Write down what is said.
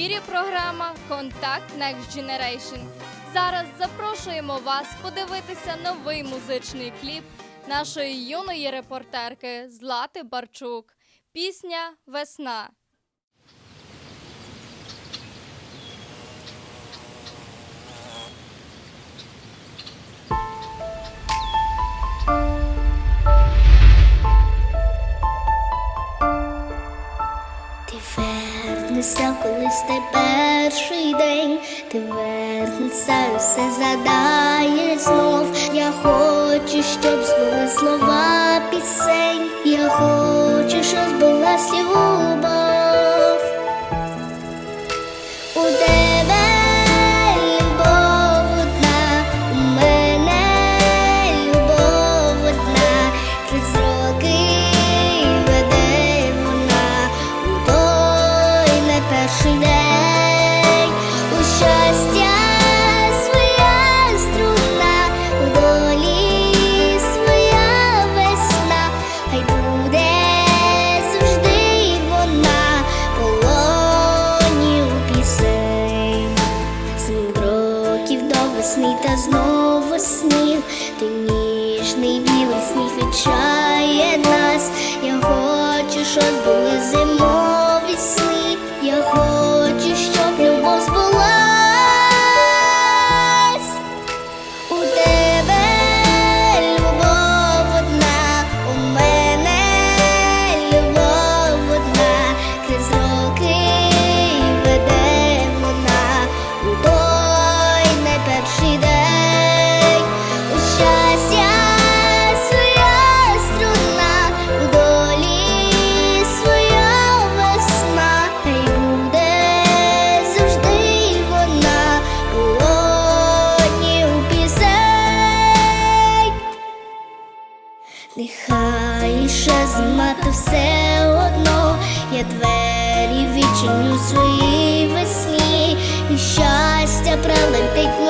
ефірі програма Контакт Next Generation. Зараз запрошуємо вас подивитися новий музичний кліп нашої юної репортерки Злати Барчук. Пісня Весна. Ти вернешся, колись той перший день, ти вернешся, все задаєш знов. Я хочу, щоб збули слова пісень. Я хочу, щоб збулась любов. Весни та знову сніг, ти ніжний білий сніг відчає Нехай ще зима, та все одно. Я двері відчиню своїй весні, і щастя прилетить